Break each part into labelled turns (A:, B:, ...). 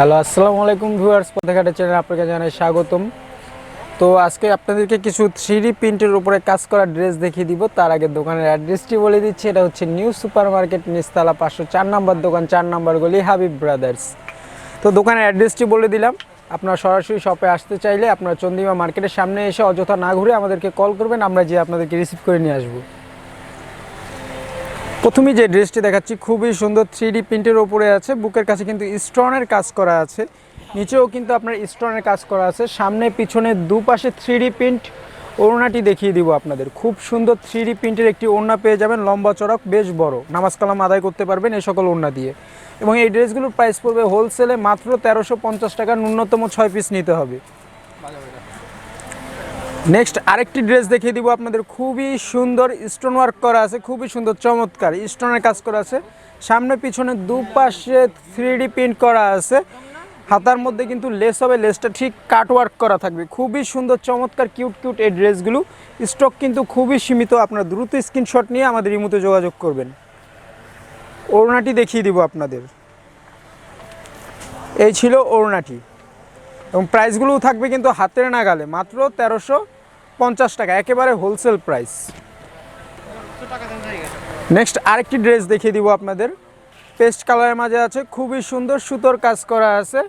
A: Hello, আসসালামু আলাইকুম viewers পথেঘাটের channel আপনাকে জানাই স্বাগতম। তো আজকে আপনাদেরকে কিছু থ্রি প্রিন্টের উপরে কাজ করা ড্রেস দেখিয়ে দিব। তার আগে দোকানের অ্যাড্রেসটি বলে দিচ্ছি, এটা হচ্ছে নিউ সুপার মার্কেট নিস্তালা পাঁচশো চার নাম্বার দোকান, চার নাম্বার গলি হাবিব ব্রাদার্স তো দোকানের অ্যাড্রেসটি বলে দিলাম, আপনারা সরাসরি শপে আসতে চাইলে আপনারা চন্দিমা মার্কেটের সামনে এসে অযথা না ঘুরে আমাদেরকে কল করবেন, আমরা যে আপনাদেরকে রিসিভ করে নিয়ে আসব। প্রথমেই যে ড্রেসটি দেখাচ্ছি, খুবই সুন্দর থ্রি ডি প্রিন্টের ওপরে আছে। বুকের কাছে কিন্তু স্টোনের কাজ করা আছে। নিচেও কিন্তু আপনার স্টোনের কাজ করা আছে। সামনে পিছনে দুপাশে থ্রি ডি প্রিন্ট। ওড়নাটি দেখিয়ে দিব আপনাদের। খুব সুন্দর থ্রি ডি প্রিন্টের একটি ওড়না পেয়ে যাবেন। লম্বা চড়ক, বেশ বড়। নামাজ কালাম আদায় করতে পারবেন এই সকল ওড়না দিয়ে। এবং এই ড্রেসগুলোর প্রাইস পড়বে হোলসেলে মাত্র তেরোশো টাকা। ন্যূনতম ছয় পিস নিতে হবে। নেক্সট আরেকটি ড্রেস দেখিয়ে দিব আপনাদের। খুবই সুন্দর স্টোন ওয়ার্ক করা আছে, খুবই সুন্দর, চমৎকার। স্টোনের কাজ করা আছে। সামনে পিছনে দুপাশে থ্রি প্রিন্ট করা আছে। হাতার মধ্যে কিন্তু লেস হবে লেসটা ঠিক কাট ওয়ার্ক করা থাকবে। খুবই সুন্দর, চমৎকার কিউট কিউট এই ড্রেসগুলো স্টক কিন্তু খুবই সীমিত। আপনারা দ্রুত স্ক্রিনশট নিয়ে আমাদের ইমুতে যোগাযোগ করবেন। ওড়নাটি দেখিয়ে দিব আপনাদের। এই ছিল ওড়নাটি। এবং প্রাইসগুলোও থাকবে কিন্তু হাতের নাগালে, মাত্র তেরোশো পঞ্চাশ টাকা, একেবারে হোলসেল প্রাইস নেক্সট আরেকটি ড্রেস দেখিয়ে দিব আপনাদের। পেস্ট কালারের মাঝে আছে, খুবই সুন্দর সুতোর কাজ করা আছে,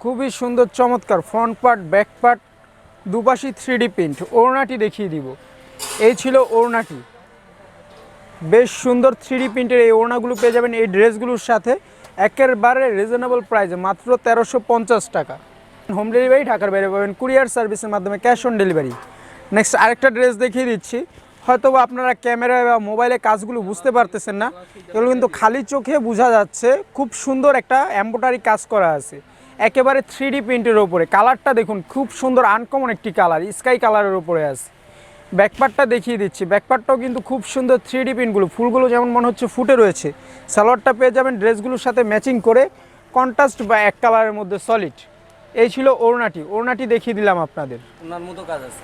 A: খুবই সুন্দর, চমৎকার ফ্রন্ট পার্ট ব্যাক পার্ট দুপাশি থ্রি ডি প্রিন্ট ওড়নাটি দেখিয়ে দিব। এই ছিল ওড়নাটি। বেশ সুন্দর থ্রি ডি প্রিন্টের এই ওড়নাগুলো পেয়ে যাবেন এই ড্রেসগুলোর সাথে। একেবারে রিজনেবল প্রাইসে মাত্র তেরোশো টাকা। হোম ডেলিভারি, ঢাকার বাইরে পাবেন কুরিয়ার সার্ভিসের মাধ্যমে ক্যাশ অন ডেলিভারি। নেক্সট আরেকটা ড্রেস দেখিয়ে দিচ্ছি। হয়তো আপনারা ক্যামেরায় বা মোবাইলে কাজগুলো বুঝতে পারতেছেন না। এগুলো কিন্তু খালি চোখে বোঝা যাচ্ছে। খুব সুন্দর একটা এম্বোটারি কাজ করা আছে। একেবারে থ্রি ডি প্রিন্টের ওপরে কালারটা দেখুন, খুব সুন্দর আনকমন একটি কালার। স্কাই কালারের ওপরে আছে। ব্যাকপার্টটা দেখিয়ে দিচ্ছি। ব্যাকপার্টটাও কিন্তু খুব সুন্দর থ্রি ডি প্রিন্টগুলো ফুলগুলো যেমন মনে হচ্ছে ফুটে রয়েছে, সালোয়ারটা পেয়ে যাবেন ড্রেসগুলোর সাথে ম্যাচিং করে। কন্ট্রাস্ট বা এক কালারের মধ্যে সলিড এই ছিল ওড়নাটি। ওড়নাটি দেখিয়ে দিলাম আপনাদের।
B: ওনার মতো কাজ আছে।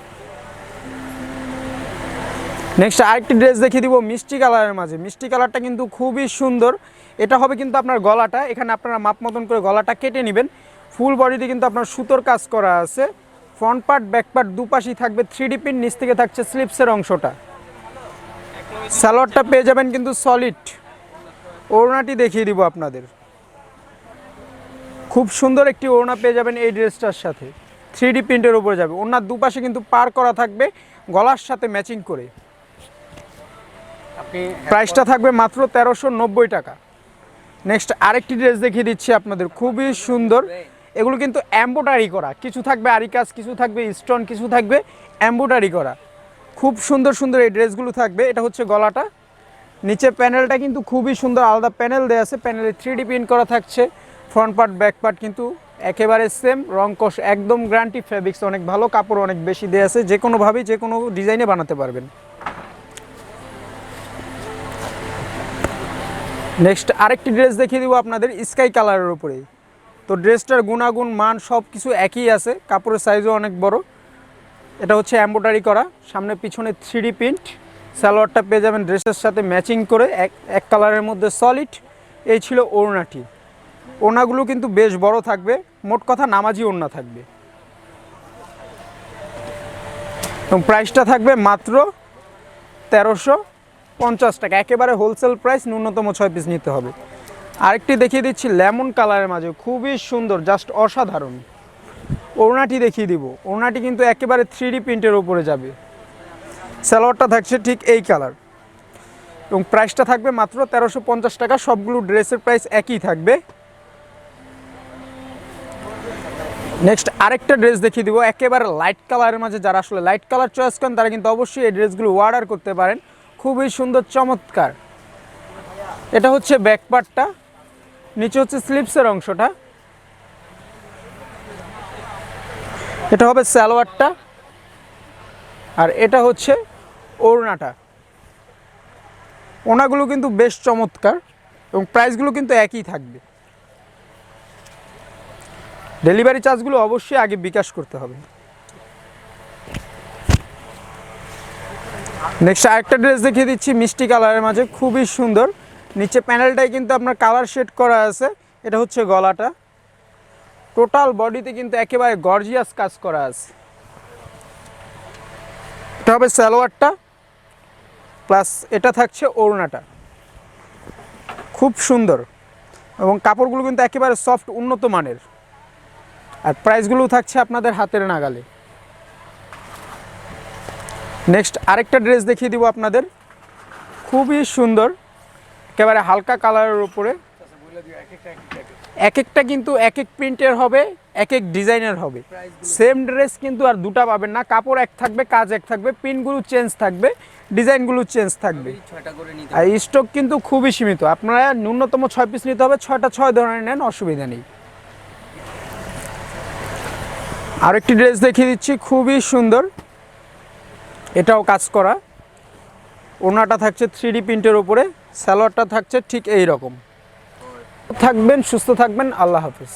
A: নেক্সট আরেকটি ড্রেস দেখিয়ে দিব মিষ্টি কালারের মাঝে। মিষ্টি কালারটা কিন্তু খুবই সুন্দর। এটা হবে কিন্তু আপনার গলাটা। এখানে আপনারা মাপ মতন করে গলাটা কেটে নেবেন। ফুল বডিতে কিন্তু আপনার সুতোর কাজ করা আছে। ফ্রন্ট পার্ট ব্যাক পার্ট দুপাশেই থাকবে। থ্রি ডি পিন নিচ থেকে থাকছে স্লিপসের অংশটা। সালোয়ারটা পেয়ে যাবেন কিন্তু সলিড ওড়নাটি দেখিয়ে দিব আপনাদের। খুব সুন্দর একটি ওড়না পেয়ে যাবেন এই ড্রেসটার সাথে। থ্রি ডি প্রিন্টের উপরে যাবে। ওড়নার দুপাশে কিন্তু পার করা থাকবে গলার সাথে ম্যাচিং করে। প্রাইসটা থাকবে মাত্র তেরোশো নব্বই টাকা। নেক্সট আরেকটি ড্রেস দেখিয়ে দিচ্ছি আপনাদের। খুবই সুন্দর। এগুলো কিন্তু এম্বোটারি করা। কিছু থাকবে আরি কাজ কিছু থাকবে স্টোন কিছু থাকবে এম্বোটারি করা। খুব সুন্দর সুন্দর এই ড্রেসগুলো থাকবে। এটা হচ্ছে গলাটা। নিচে প্যানেলটা কিন্তু খুবই সুন্দর। আলাদা প্যানেল দেওয়া আছে। প্যানেলে থ্রি ডি প্রিন্ট করা থাকছে। ফ্রন্ট পার্ট ব্যাক পার্ট কিন্তু একেবারে সেম রং কষ একদম গ্যারান্টি ফেব্রিক্স অনেক ভালো কাপড় অনেক বেশি দেওয়া আছে, যে কোনোভাবেই যে কোনো ডিজাইনে বানাতে পারবেন। নেক্সট আরেকটি ড্রেস দেখিয়ে দিব আপনাদের স্কাই কালারের উপরে তো ড্রেসটার গুণাগুণ, মান সব কিছু একই আছে, কাপড়ের সাইজও অনেক বড়। এটা হচ্ছে এম্ব্রয়ডারি করা, সামনে পিছনে থ্রি প্রিন্ট সালোয়ারটা পেয়ে যাবেন ড্রেসের সাথে ম্যাচিং করে, এক এক কালারের মধ্যে সলিড এই ছিল ওড়নাটি। ওড়নাগুলো কিন্তু বেশ বড় থাকবে, মোট কথা নামাজি ওড়না থাকবে। এবং প্রাইসটা থাকবে মাত্র তেরোশো পঞ্চাশ টাকা। একেবারে হোলসেল প্রাইস ন্যূনতম ছয় পিস নিতে হবে। আরেকটি দেখিয়ে দিচ্ছি লেমন কালারের মাঝে, খুবই সুন্দর জাস্ট অসাধারণ। ওড়নাটি দেখিয়ে দিব। ওড়নাটি কিন্তু একেবারে থ্রি প্রিন্টের উপরে যাবে। সালোয়ারটা থাকছে ঠিক এই কালার এবং প্রাইসটা থাকবে মাত্র তেরোশো টাকা। সবগুলো ড্রেসের প্রাইস একই থাকবে। নেক্সট আরেকটা ড্রেস দেখিয়ে দিব। একেবারে লাইট কালারের মাঝে যারা আসলে লাইট কালার চয়েস করেন, তারা কিন্তু অবশ্যই এই ড্রেসগুলো অর্ডার করতে পারেন। খুবই সুন্দর, চমৎকার। এটা হচ্ছে ব্যাক পার্টটা নিচে হচ্ছে স্লিপসের অংশটা। এটা হবে সালোয়ারটা আর এটা হচ্ছে ওড়নাটা। ওনাগুলো কিন্তু বেশ চমৎকার এবং প্রাইসগুলো কিন্তু একই থাকবে। ডেলিভারি চার্জগুলো অবশ্যই আগে বিকাশ করতে হবে। নেক্সট আরেকটা ড্রেস দেখিয়ে দিচ্ছি, মিষ্টি কালারের মাঝে, খুবই সুন্দর। নিচে প্যানেলটাই কিন্তু আপনার কালার শেড করা আছে, এটা হচ্ছে গলাটা। টোটাল বডিতে কিন্তু একেবারে গর্জিয়াস কাজ করা আছে। এটা হবে সালোয়ারটা প্লাস এটা থাকছে ওড়নাটা। খুব সুন্দর। এবং কাপড়গুলো কিন্তু একেবারে সফট উন্নত মানের। আর প্রাইসগুলো থাকছে আপনাদের হাতের নাগালে। নেক্সট আরেকটা ড্রেস দেখিয়ে দিব আপনাদের। খুবই সুন্দর, একেবারে হালকা কালারের উপরে। এক একটা কিন্তু এক এক প্রিন্টের হবে এক এক ডিজাইনের হবে। সেম ড্রেস কিন্তু আর দুটা পাবেন না, কাপড় এক থাকবে, কাজ এক থাকবে পিনগুলো চেঞ্জ থাকবে, ডিজাইনগুলো চেঞ্জ থাকবে। আর স্টক কিন্তু খুবই সীমিত, আপনারা ন্যূনতম ছয় পিস নিতে হবে, ছয়টা ছয় ধরনের নেন, অসুবিধা নেই। আরেকটি ড্রেস দেখিয়ে দিচ্ছি, খুবই সুন্দর। এটাও কাজ করা। ওনাটা থাকছে থ্রি ডি প্রিন্টের উপরে স্যালোয়ারটা থাকছে ঠিক এই রকম থাকবেন, সুস্থ থাকবেন, আল্লাহ হাফিজ।